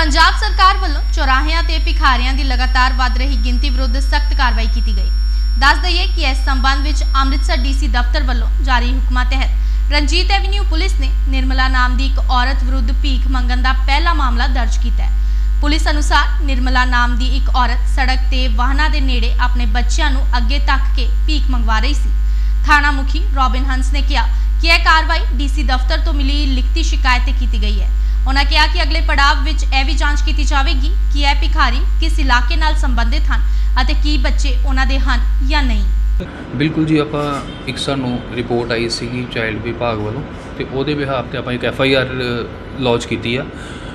ਪੰਜਾਬ ਸਰਕਾਰ ਵੱਲੋਂ ਚੌਰਾਹਿਆਂ ਤੇ ਭਿਖਾਰੀਆਂ ਦੀ ਲਗਾਤਾਰ ਵੱਧ ਰਹੀ ਗਿਣਤੀ ਵਿਰੁੱਧ ਸਖਤ ਕਾਰਵਾਈ ਕੀਤੀ ਗਈ। ਦੱਸ ਦਈਏ ਕਿ ਇਸ ਸੰਬੰਧ ਵਿੱਚ ਅੰਮ੍ਰਿਤਸਰ ਡੀਸੀ ਦਫ਼ਤਰ ਵੱਲੋਂ ਜਾਰੀ ਹੁਕਮਾਂ ਤਹਿਤ ਰਣਜੀਤ ਐਵਨਿਊ ਪੁਲਿਸ ਨੇ ਨਿਰਮਲਾ ਨਾਮ ਦੀ ਇੱਕ ਔਰਤ ਵਿਰੁੱਧ ਭੀਖ ਮੰਗਣ ਦਾ ਪਹਿਲਾ ਮਾਮਲਾ ਦਰਜ ਕੀਤਾ ਹੈ। ਪੁਲਿਸ ਅਨੁਸਾਰ ਨਿਰਮਲਾ ਨਾਮ ਦੀ ਇੱਕ ਔਰਤ ਸੜਕ ਤੇ ਵਾਹਨਾਂ ਦੇ ਨੇੜੇ ਆਪਣੇ ਬੱਚਿਆਂ ਨੂੰ ਅੱਗੇ ਤੱਕ ਕੇ ਭੀਖ ਮੰਗਵਾ ਰਹੀ ਸੀ। ਥਾਣਾ ਮੁਖੀ ਰੋਬਿਨ ਹੰਸ ਨੇ ਕਿਹਾ ਕਿ ਇਹ ਕਾਰਵਾਈ ਡੀਸੀ ਦਫ਼ਤਰ ਤੋਂ ਮਿਲੀ ਲਿਖਤੀ ਸ਼ਿਕਾਇਤ ਤੇ ਕੀਤੀ ਗਈ ਹੈ। ਉਹਨਾਂ ਕਿਹਾ ਕਿ ਅਗਲੇ ਪੜਾਅ ਵਿੱਚ ਇਹ ਵੀ ਜਾਂਚ ਕੀਤੀ ਜਾਵੇਗੀ ਕਿ ਇਹ ਭਿਖਾਰੀ ਕਿਸ ਇਲਾਕੇ ਨਾਲ ਸੰਬੰਧਿਤ ਹਨ ਅਤੇ ਕੀ ਬੱਚੇ ਉਹਨਾਂ ਦੇ ਹਨ ਜਾਂ ਨਹੀਂ। ਬਿਲਕੁਲ ਜੀ, ਆਪਾਂ ਇੱਕ ਸਾਨੂੰ ਰਿਪੋਰਟ ਆਈ ਸੀਗੀ ਚਾਈਲਡ ਵਿਭਾਗ ਵੱਲੋਂ ਤੇ ਉਹਦੇ ਵਿਹਾਰ ਤੇ ਆਪਾਂ ਇੱਕ ਐਫ ਆਈ ਆਰ ਲੌਂਚ ਕੀਤੀ ਆ,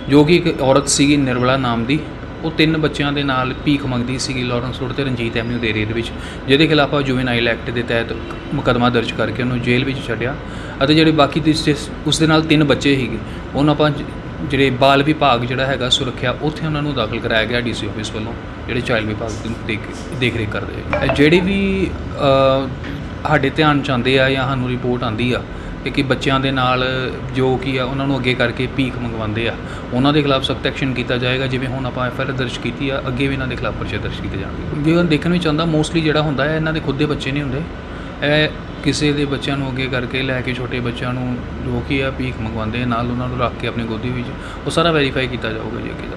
ਜੋ ਕਿ ਇੱਕ ਔਰਤ ਸੀਗੀ ਨਿਰਮਲਾ ਨਾਮ ਦੀ। ਉਹ ਤਿੰਨ ਬੱਚਿਆਂ ਦੇ ਨਾਲ ਭੀਖ ਮੰਗਦੀ ਸੀਗੀ ਲਾਰੈਂਸ ਰੋਡ ਤੇ ਰਣਜੀਤ ਐਵਨਿਊ ਦੇ ਏਰੀਏ ਦੇ ਵਿੱਚ ਜਿਹਦੇ ਖਿਲਾਫ ਆ ਜੁਵੇਨਾਈਲ ਐਕਟ ਦੇ ਤਹਿਤ ਮੁਕੱਦਮਾ ਦਰਜ ਕਰਕੇ ਉਹਨੂੰ ਜੇਲ੍ਹ ਵਿੱਚ ਛੱਡਿਆ ਅਤੇ ਜਿਹੜੇ ਬਾਕੀ ਦੀ ਜਿਸ- ਉਸ ਦੇ ਨਾਲ ਤਿੰਨ ਬੱਚੇ ਸੀਗੇ ਉਹਨਾਂ ਆਪਾਂ ਜ- ਜਿਹੜੇ ਬਾਲ ਵਿਭਾਗ ਜਿਹੜਾ ਹੈਗਾ ਸੁਰੱਖਿਆ ਉੱਥੇ ਉਹਨਾਂ ਨੂੰ ਦਾਖਲ ਕਰਾਇਆ ਗਿਆ ਡੀਸੀ ਆਫਿਸ ਵੱਲੋਂ ਜਿਹੜੇ ਚਾਈਲਡ ਵਿਭਾਗ ਦੀ ਦੇਖ ਦੇਖ ਰੇਖ ਕਰਦੇ ਆ। ਇਹ ਜਿਹੜੇ ਵੀ ਅ, ਸਾਡੇ ਧਿਆਨ ਚ ਆਉਂਦੇ ਆ ਜਾਂ ਸਾਨੂੰ ਰਿਪੋਰਟ ਆਂਦੀ ਆ ਕਿ ਕਿ ਬੱਚਿਆਂ ਦੇ ਨਾਲ ਜੋ ਕੀ ਆ ਉਹਨਾਂ ਨੂੰ ਅੱਗੇ ਕਰਕੇ ਭੀਖ ਮੰਗਵਾਉਂਦੇ ਆ। ਉਹਨਾਂ ਦੇ ਖਿਲਾਫ ਸਖਤ ਐਕਸ਼ਨ ਕੀਤਾ ਜਾਏਗਾ ਜਿਵੇਂ ਹੁਣ ਆਪਾਂ ਐਫ ਆਰ ਦਰਜ ਕੀਤੀ ਆ ਅੱਗੇ ਵੀ ਇਹਨਾਂ ਦੇ ਖਿਲਾਫ ਪਰਚੇ ਦਰਜ ਕੀਤੇ ਜਾਣਗੇ। ਜੇ ਉਹ ਦੇਖਣ ਵਿੱਚ ਆਉਂਦਾ ਮੋਸਟਲੀ ਜਿਹੜਾ ਹੁੰਦਾ ਹੈ ਇਹਨਾਂ ਦੇ ਖੁਦ ਦੇ ਬੱਚੇ ਨਹੀਂ ਹੁੰਦੇ। ਇਹ ਕਿਸੇ ਦੇ ਬੱਚਿਆਂ ਨੂੰ ਅੱਗੇ ਕਰਕੇ ਲੈ ਕੇ ਛੋਟੇ ਬੱਚਿਆਂ ਨੂੰ ਜੋ ਕੀ ਆ ਭੀਖ ਮੰਗਵਾਉਂਦੇ ਆ, ਨਾਲ ਉਹਨਾਂ ਨੂੰ ਰੱਖ ਕੇ ਆਪਣੀ ਗੋਦੀ ਵਿੱਚ ਉਹ ਸਾਰਾ ਵੈਰੀਫਾਈ ਕੀਤਾ ਜਾਊਗਾ ਜੀ ਅੱਗੇ